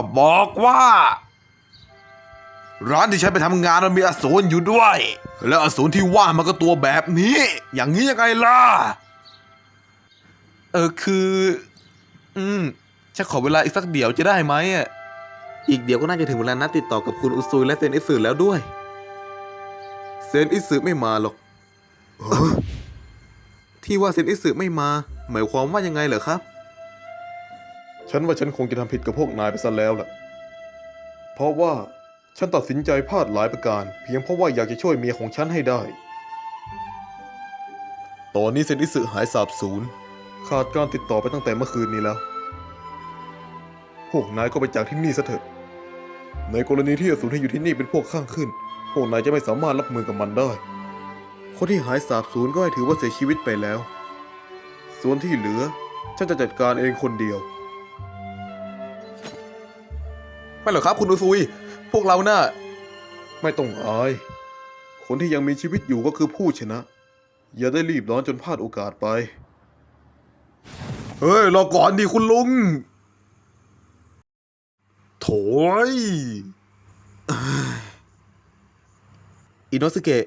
ก็บอกว่า ร้านที่ฉันไปทำงานมันมีอสูรอยู่ด้วย แล้วอสูรที่ว่ามันก็ตัวแบบนี้ อย่างนี้ยังไงล่ะ เออคือ อืมฉันขอเวลาอีกสักเดี๋ยวจะได้ไหมอะ อีกเดี๋ยวก็น่าจะถึงเวลานัดติดต่อกับคุณอุซุยและเซนอิสึแล้วด้วย เซนอิสึไม่มาหรอกเฮ้อที่ว่าเซนอิสึไม่มา หมายความว่ายังไงเหรอครับ ฉันว่าฉันคงจะทำผิดกับพวกนายไปซะแล้วล่ะ เพราะว่าฉันตัดสินใจพลาดหลายประการ เพียงเพราะว่าอยากจะช่วยเมียของฉันให้ได้ ตอนนี้เซนอิสึหายสาบสูญขาดการติดต่อไปตั้งแต่เมื่อคืนนี้แล้ว พวกนายก็ไปจากที่นี่ซะเถอะ ในกรณีที่อสูรที่อยู่ที่นี่เป็นพวกข้างขึ้น พวกนายจะไม่สามารถรับมือกับมันได้ คนที่หายสาบสูญก็ให้ถือว่าเสียชีวิตไปแล้ว ส่วนที่เหลือฉันจะจัดการเองคนเดียว ไม่หรอกครับคุณอุซุย พวกเราน่ะไม่ต้องอาย คนที่ยังมีชีวิตอยู่ก็คือผู้ชนะ อย่าได้รีบร้อนจนพลาดโอกาสไป เฮ้ยรอก่อนดิคุณลุง โถยอ้ยอิโนสเกะ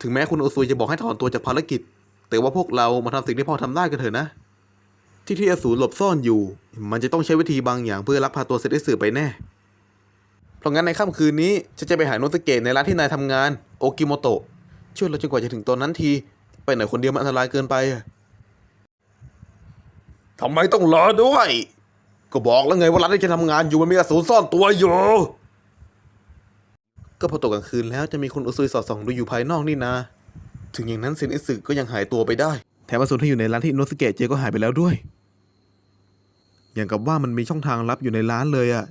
ถึงแม้คุณโอซุยจะบอกให้ถอนตัวจากภารกิจ แต่ว่าพวกเรามาทำสิ่งที่พอทำได้กันเถอะนะ ที่ที่อสูรหลบซ่อนอยู่ มันจะต้องใช้วิธีบางอย่างเพื่อลักพาตัวเซตสือไปแน่ เพราะงั้นในค่ำคืนนี้ฉันจะไปหาโนสเกะในร้านที่นายทำงาน โอกิโมโตะช่วยเราจนกว่าจะถึงตอนนั้นที ไปไหนคนเดียวมันอันตรายเกินไปทำไมต้องรอด้วย ก็บอกแล้วไงว่าร้านที่ฉันทำงานอยู่มันมีอสูรซ่อนตัวอยู่ ก็พอตกกลางคืนแล้วจะมีคนอุซุยสอดส่องดูอยู่ภายนอกนี่นาถึงอย่างนั้นเซนอิสึก็ยังหายตัวไปได้ แถมอสูรที่อยู่ในร้านที่โนสเกะเจอก็หายไปแล้วด้วย อย่างกับว่ามันมีช่องทางลับอยู่ในร้านเลยอะ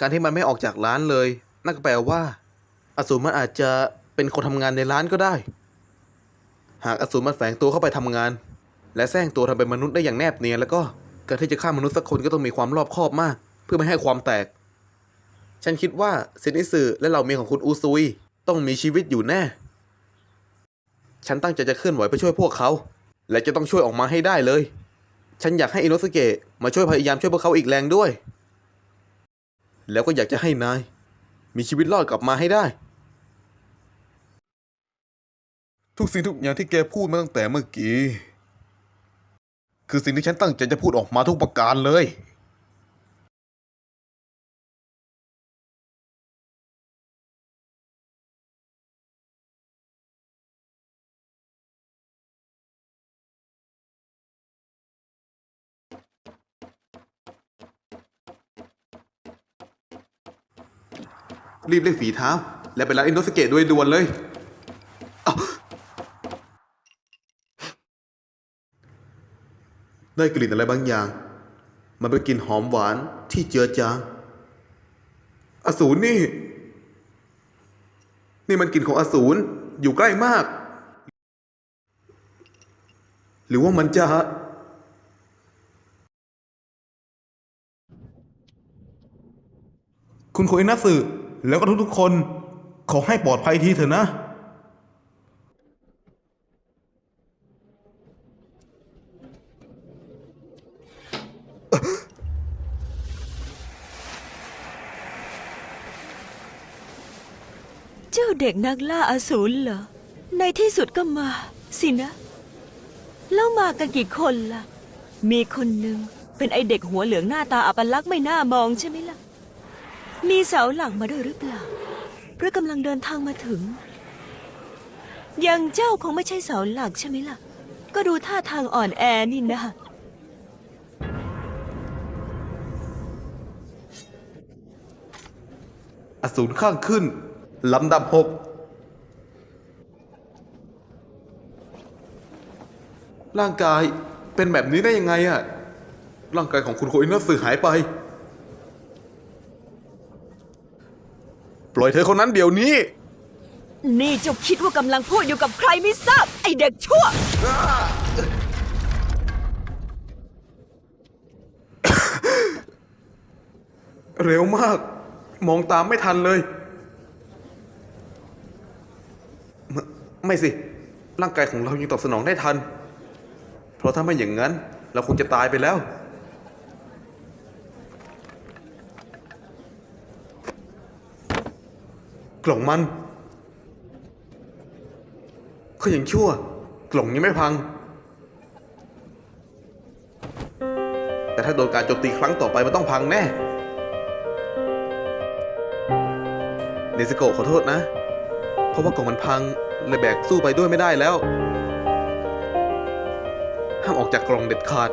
การที่มันไม่ออกจากร้านเลยนั่นก็แปลว่า อสูรมันอาจจะเป็นคนทำงานในร้านก็ได้ หากอสูรมันแฝงตัวเข้าไปทำงาน และแฝงตัวทำเป็นมนุษย์ได้อย่างแนบเนียนแล้วก็การที่จะฆ่ามนุษย์สักคนก็ต้องมีความรอบคอบมาก เพื่อไม่ให้ความแตก ฉันคิดว่าเซนิสึและเหล่าเมียของคุณอูซุย ต้องมีชีวิตอยู่แน่ ฉันตั้งใจจะเคลื่อนไหวไปช่วยพวกเขา และจะต้องช่วยออกมาให้ได้เลย ฉันอยากให้อินโนสเกะมาช่วยพยายามช่วยพวกเขาอีกแรงด้วย แล้วก็อยากจะให้นาย มีชีวิตรอดกลับมาให้ได้ ทุกสิ่งทุกอย่างที่แกพูดมาตั้งแต่เมื่อกี้ คือสิ่งที่ฉันตั้งใจจะพูดออกมาทุกประการเลย รีบเรียกฝีเท้า และไปร้านอินโนสเกะด้วยด่วนเลยอ้าวได้กลิ่นอะไรบางอย่าง มันเป็นกลิ่นหอมหวานที่เจือจาง อสูรนี่ นี่มันกลิ่นของอสูรอยู่ใกล้มาก หรือว่ามันจะ คุณโคอินัสึ แล้วก็ทุกๆคน ขอให้ปลอดภัยทีเถอะนะ เจ้าเด็กนักล่าอสูรเหรอ ในที่สุดก็มา สินะ แล้วมากันกี่คนล่ะ มีคนหนึ่งเป็นไอเด็กหัวเหลืองหน้าตาอัปลักษณ์ไม่น่ามองใช่ไหมล่ะ มีเสาหลักมาด้วยหรือเปล่าเพราะกำลังเดินทางมาถึง ยังเจ้าคงไม่ใช่เสาหลักใช่ไหมล่ะ ก็ดูท่าทางอ่อนแอนี่นะอสูรข้างขึ้น ลำดับหกร่างกายเป็นแบบนี้ได้ยังไงอะร่างกายของคุณโคอินัสึหายไป ล่อยเธอคนนั้นเดี๋ยวนี้ นี่เจ้าคิดว่ากำลังพูดอยู่กับใครไม่ทราบ ไอเด็กชั่ว เร็วมาก มองตามไม่ทันเลยไม่ไม่สิ ร่างกายของเรายังตอบสนองได้ทัน เพราะถ้าไม่อย่างนั้น เราคงจะตายไปแล้ว กล่องมันก็ยังชั่ว กล่องยังไม่พัง แต่ถ้าโดนการโจมตีครั้งต่อไปมันต้องพังแน่เนสโกขอโทษนะ เพราะว่ากล่องมันพังเลยแบกสู้ไปด้วยไม่ได้แล้ว ห้ามออกจากกล่องเด็ดขาด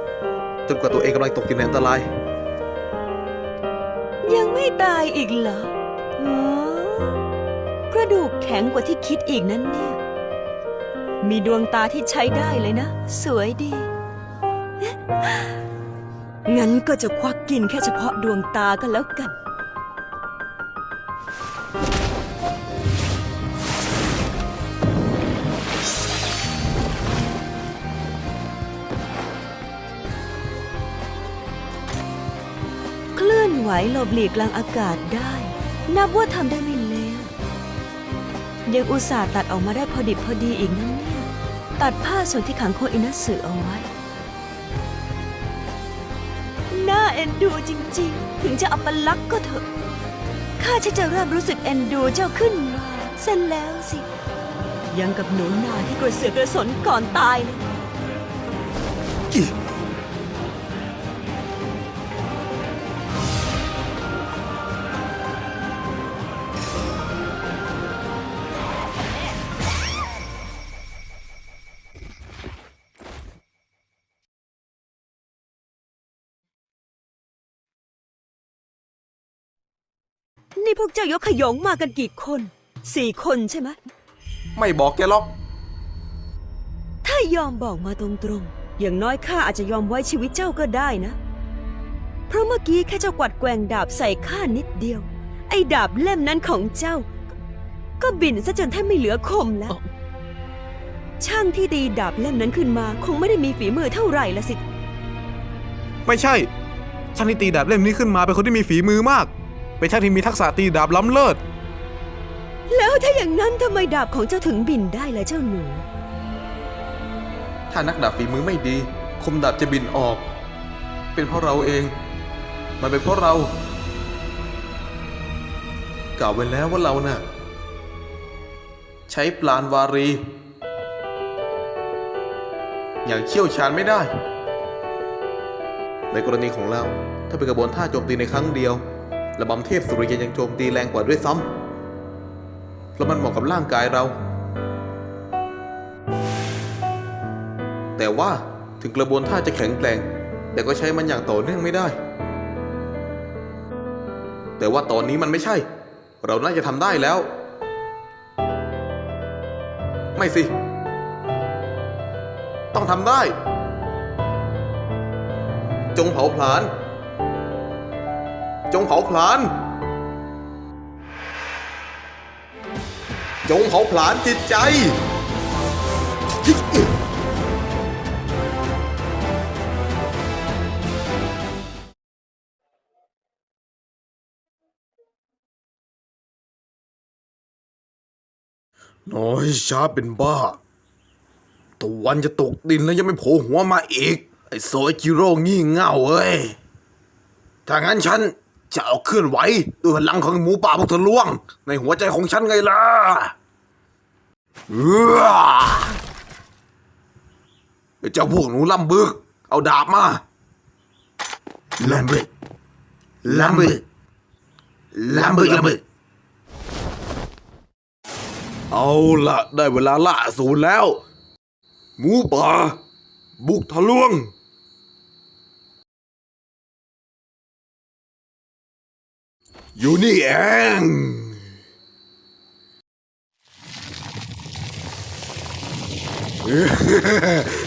จนกว่าตัวเองกำลังตกอยู่ในอันตราย ยังไม่ตายอีกเหรอ ข็งกว่าที่คิดอีกนั้นเนี่ย มีดวงตาที่ใช้ได้เลยนะ สวยดี งั้นก็จะควักกินแค่เฉพาะดวงตาก็แล้วกัน เคลื่อนไหวหลบหลีกกลางอากาศได้ นับว่าทำได้ไม่ ยังอุตส่าห์ตัดออกมาได้พอดิบพอดีอีกนั่นเนี่ยตัดผ้าส่วนที่ขังโคอินัสสึเอาไว้ น่าเอ็นดูจริงๆ ถึงจะอัปลักษณ์ก็เถอะ ข้าฉันจะเริ่มรู้สึกเอ็นดูเจ้าขึ้นมาเส้นแล้วสิ ยังกับหนูนาที่กระเสือกกระสนก่อนตายเลย พวกเจ้ายกขยงมากันกี่คน สี่คนใช่ไหม ไม่บอกแกหรอก ถ้ายอมบอกมาตรงๆ อย่างน้อยข้าอาจจะยอมไว้ชีวิตเจ้าก็ได้นะ เพราะเมื่อกี้แค่เจ้ากวัดแกว่งดาบใส่ข้านิดเดียว ไอ้ดาบเล่มนั้นของเจ้า ก็บินซะจนแทบไม่เหลือคมแล้ว ช่างที่ตีดาบเล่มนั้นขึ้นมา คงไม่ได้มีฝีมือเท่าไหร่ละสิ ไม่ใช่ช่างที่ตีดาบเล่มนี้ขึ้นมาเป็นคนที่มีฝีมือมาก เป็นช่างที่มีทักษะตีดาบล้ำเลิศ แล้วถ้าอย่างนั้นทำไมดาบของเจ้าถึงบินได้ล่ะเจ้าหนู ถ้านักดาบฝีมือไม่ดี คมดาบจะบินออก เป็นเพราะเราเอง มันเป็นเพราะเรากล่าวไว้แล้วว่าเราน่ะ ใช้ปลานวารี อย่างเชี่ยวชาญไม่ได้ ในกรณีของเรา ถ้าเป็นกระบวนท่าโจมตีในครั้งเดียว ระบำเทพสุริยันยังโจมตีแรงกว่าด้วยซ้ำเพราะมันเหมาะกับร่างกายเรา แต่ว่าถึงกระบวนท่าจะแข็งแกร่ง แต่ก็ใช้มันอย่างต่อเนื่องไม่ได้ แต่ว่าตอนนี้มันไม่ใช่ เราน่าจะทำได้แล้ว ไม่สิ ต้องทำได้ จงเผาผลาญ จงเผาผลาญจงเผาผลาญจิตใจ น้อยช้าเป็นบ้า ตะวันจะตกดินแล้วยังไม่โผล่หัวมาอีก ไอ้โซยจิโร่งี่เง่าเอ้ยถ้างั้นฉัน จะเอาเคลื่อนไหวด้วยพลังของหมูป่าพวกเธอล่วง ในหัวใจของฉันไงล่ะเอื้อไอ้เจ้าพวกหนูลำบึก เอาดาบมาลำบึกลำบึกลำบึกลำบึกเอาละได้เวลาล่าอสูรแล้ว หมูป่า บุกทะลวง อยู่นี่เอง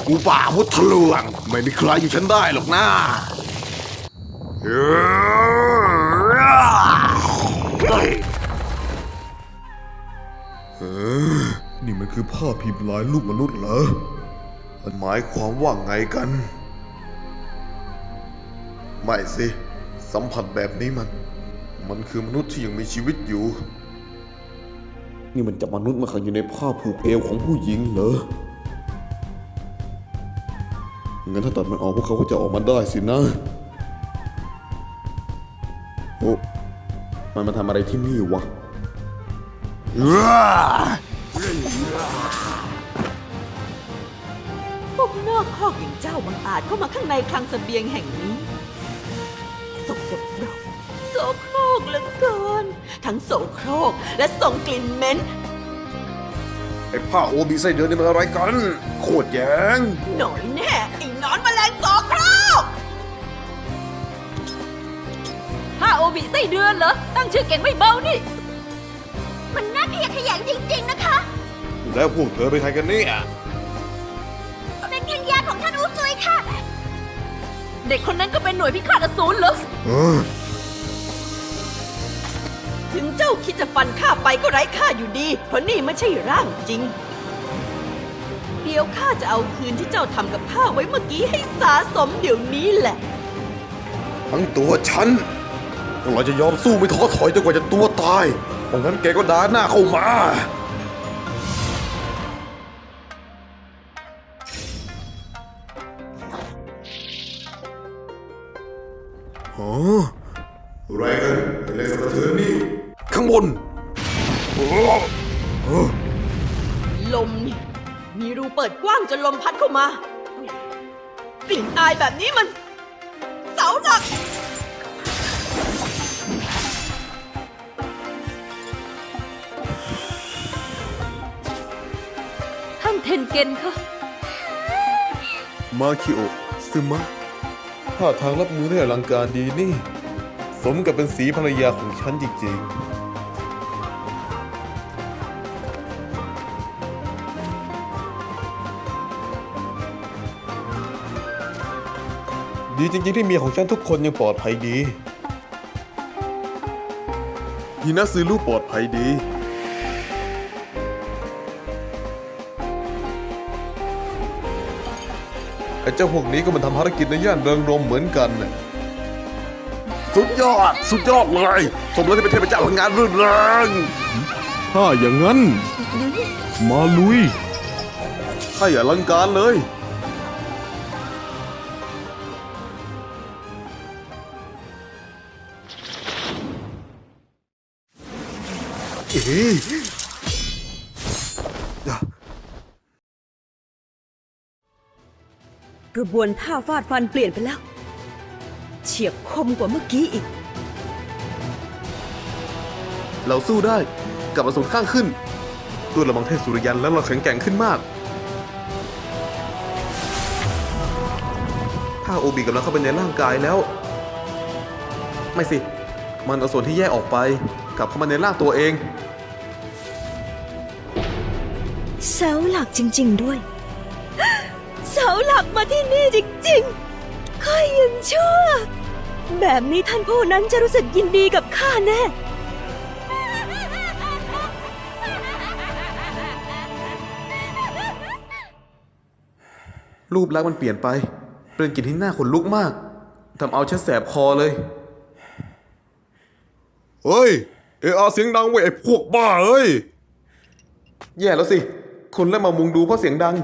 หมูป่ามุดทะลวง ไม่มีใครอยู่ฉันได้หรอกนะเฮ้ยนี่มันคือผ้าพิมพ์ลายลูกมนุษย์เหรอ มันหมายความว่าไงกัน ไม่สิ สัมผัสแบบนี้มัน มันคือมนุษย์ที่ยังมีชีวิตอยู่ นี่มันจับมนุษย์มาขังอยู่ในผ้าผูกเอวของผู้หญิงเหรอ งั้นถ้าตัดมันออกพวกเขาก็จะออกมาได้สินะ โอ้มันมาทำอะไรที่นี่วะพวกนอกคอกอย่างเจ้าบังอาจเข้ามาข้างในคลังเสบียงแห่งนี้ โสโครกเหลือเกิน ทั้งโสโครกและส่งกลิ่นเหม็นไอ้ผ้าโอบีไส้เดือนนี่มันอะไรกัน โคตรแยงหน่อยแน่ไอ้หนอนแมลงโสโครกถ้าโอบิไส้เดือนเหรอ ตั้งชื่อเก่งไม่เบานี่ มันน่าขยะแขยงจริงๆนะคะ แล้วพวกเธอเป็นใครกันเนี่ยเป็นวิญญาณของท่านอูซุยค่ะ เด็กคนนั้นก็เป็นหน่วยพิฆาตอสูรเหรอ ถึงเจ้าคิดจะฟันข้าไปก็ไร้ค่าอยู่ดี เพราะนี่ไม่ใช่ร่างจริง เดี๋ยวข้าจะเอาคืนที่เจ้าทำกับข้าไว้เมื่อกี้ให้สาสมเดี๋ยวนี้แหละ ทั้งตัวฉันพวกเราจะยอมสู้ไม่ท้อถอยจนกว่าจะตัวตายเพราะงั้นแกก็ด่าหน้าเข้ามา นลมพัดเข้ามากลิ่นอายแบบนี้มัน เสาหลักท่านเทนเกนคะมาคิโอะซึมะท่าทางรับมือได้อลังการดีนี่ สมกับเป็นสีภรรยาของฉันจริงๆ ดีจริงๆที่เมียของฉันทุกคนยังปลอดภัยดีฮินาซึลูปลอดภัยดี ไอ้เจ้าพวกนี้ก็มันทำภารกิจในย่านเริงรมย์เหมือนกันน่ะสุดยอด สุดยอดเลย สมแล้วที่เป็นเทพเจ้าแห่งงานรื่นเริงถ้าอย่างนั้น มาลุย ให้อลังการเลย กระบวนท่าฟาดฟันเปลี่ยนไปแล้ว เฉียบคมกว่าเมื่อกี้อีก เราสู้ได้กลับมาสูงข้างขึ้น ตัวระมังเทพสุริยันแล้วเราแข็งแกร่งขึ้นมาก ถ้าโอบีกำลังเข้าไปในร่างกายแล้ว ไม่สิ มันเอาส่วนที่แยกออกไปกลับเข้ามาในร่างตัวเอง เสาหลักจริง ๆ ด้วย เสาหลักมาที่นี่จริงๆข้ายังชั่ว แบบนี้ท่านผู้นั้นจะรู้สึกยินดีกับข้าแน่รูปลักษณ์มันเปลี่ยนไป เป็นกลิ่นที่น่าขนลุกมาก ทำเอาฉันแสบคอเลย เฮ้ย เออาเสียงดังเว้ยไอ้พวกบ้าเอ้ย แย่แล้วสิ คนเริ่มมามุงดูเพราะเสียงดัง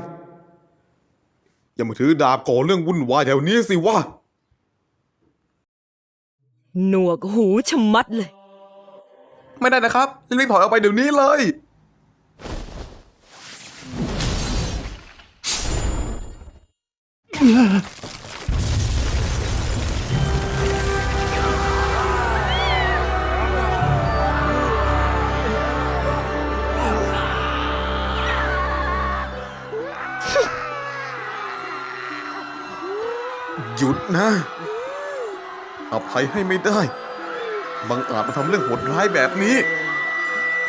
อย่ามาถือดาบก่อเรื่องวุ่นวายแถวนี้สิวะหนวกหูชะมัดเลย ไม่ได้นะครับรีบถอยออกไปเดี๋ยวนี้เลยห นะอภัยให้ไม่ได้ บังอาจมาทำเรื่องโหดร้ายแบบนี้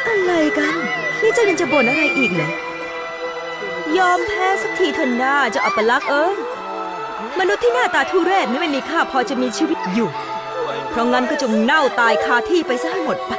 อะไรกัน นี่เจ้ายังจะบ่นอะไรอีกเหรอ ยอมแพ้สักทีเถอะหน้าจ้าอัปลักษณ์เอ้ย มนุษย์ที่หน้าตาทุเรศไม่มีค่าพอจะมีชีวิตอยู่ เพราะงั้นก็จงเน่าตายคาที่ไปซะให้หมดไป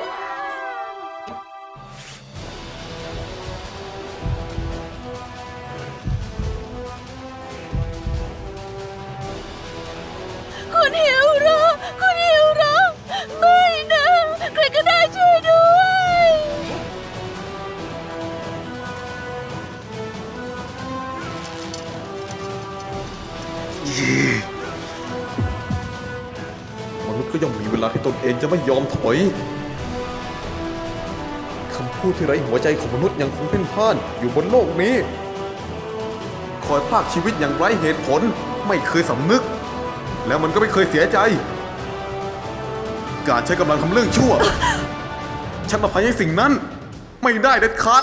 มนุษย์ก็ย่อมมีเวลาที่ตนเองจะไม่ยอมถอยคำพูดที่ไร้หัวใจของมนุษย์ยังคงเพ่นพ่านอยู่บนโลกนี้ คอยพากชีวิตอย่างไร้เหตุผลไม่เคยสำนึก แล้วมันก็ไม่เคยเสียใจ การใช้กำลังทำเรื่องชั่ว ฉันอภัยให้สิ่งนั้น ไม่ได้เด็ดขาด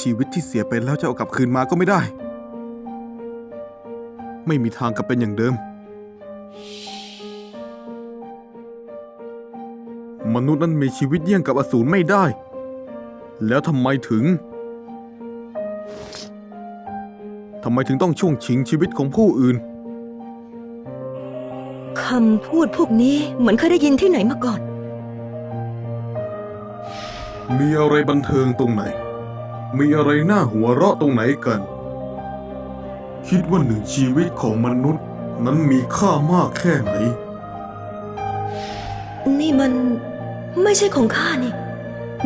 ชีวิตที่เสียไปแล้วจะเอากลับคืนมาก็ไม่ได้ ไม่มีทางกลับเป็นอย่างเดิม มนุษย์นั้นมีชีวิตเยี่ยงกับอสูรไม่ได้ แล้วทำไมถึงทำไมถึงต้องช่วงชิงชีวิตของผู้อื่น คำพูดพวกนี้เหมือนเคยได้ยินที่ไหนมาก่อน มีอะไรบันเทิงตรงไหน มีอะไรน่าหัวเราะตรงไหนกัน คิดว่าหนึ่งชีวิตของมนุษย์นั้นมีค่ามากแค่ไหน นี่มัน ไม่ใช่ของข้านี่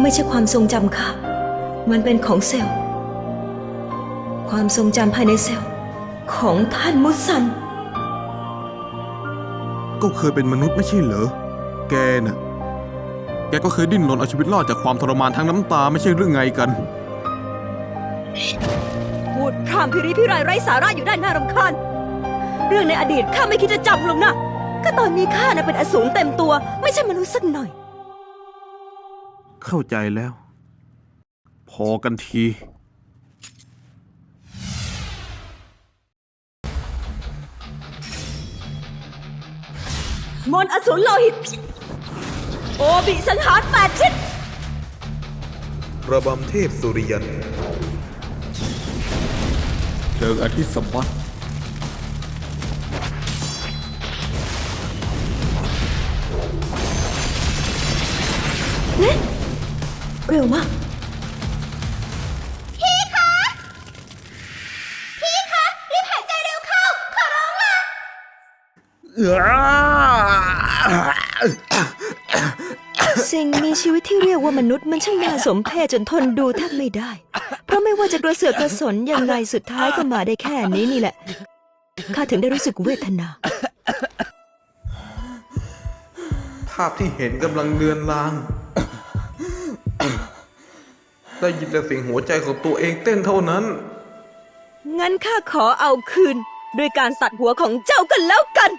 ไม่ใช่ความทรงจำข้า มันเป็นของเซลล์ความทรงจำภายในเซลล์ของท่านมุสัน ก็เคยเป็นมนุษย์ไม่ใช่เหรอ แกน่ะ แกก็เคยดิ้นรนเอาชีวิตรอดจากความทรมานทั้งน้ำตาไม่ใช่เรื่องไงกัน พูดพร่ำพิริพิไรไร้สาระอยู่ด้านหน้ารำคาญ เรื่องในอดีตข้าไม่คิดจะจำหรอกนะก็ตอนนี้ข้าน่ะเป็นอสูรเต็มตัว ไม่ใช่มนุษย์สักหน่อย เข้าใจแล้ว พอกันที มนต์อสูรโลหิต โอบิสังหารแปดชิ้นระบำเทพสุริยันเพลิงอาทิตย์สมบัติเร็วมากสิ่งมีชีวิตที่เรียกว่ามนุษย์มันช่างน่าสมเพชจนทนดูแทบไม่ได้ เพราะไม่ว่าจะกระเสือกกระสนยังไงสุดท้ายก็มาได้แค่นี้นี่แหละ ข้าถึงได้รู้สึกเวทนา ภาพที่เห็นกำลังเลือนลาง ได้ยินแต่เสียงหัวใจของตัวเองเต้นเท่านั้น งั้นข้าขอเอาคืน ด้วยการตัดหัวของเจ้ากันแล้วกัน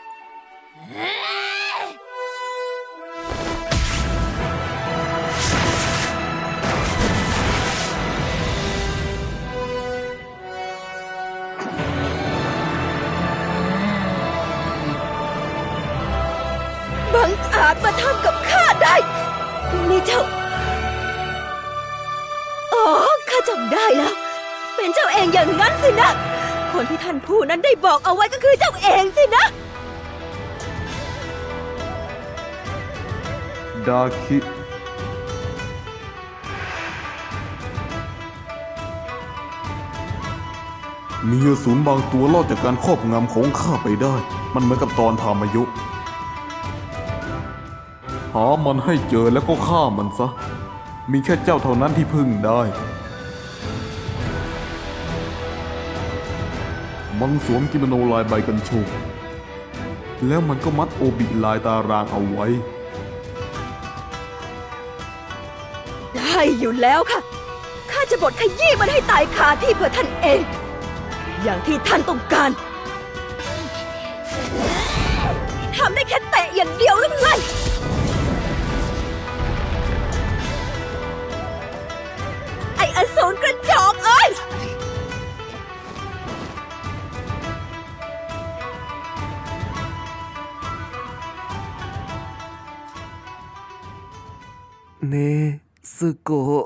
บังอาจมาทำกับข้าได้ นี่เจ้า จำได้แล้ว เป็นเจ้าเองอย่างนั้นสินะ คนที่ท่านผู้นั้นได้บอกเอาไว้ก็คือเจ้าเองสินะ ดาคิ มีอสูรบางตัวรอดจากการครอบงำของข้าไปได้ มันเหมือนกับตอนทามายุ หามันให้เจอแล้วก็ฆ่ามันซะ มีแค่เจ้าเท่านั้นที่พึ่งได้ มันสวมกิโมโนลายใบกัญชงแล้วมันก็มัดโอบิลายตารางเอาไว้ ได้อยู่แล้วค่ะ ข้าจะบดขยี้มันให้ตายคาที่เพื่อท่านเอง อย่างที่ท่านต้องการทำได้แค่เตะอย่างเดียวหรือไงไออสูรกระ เนซึโกะ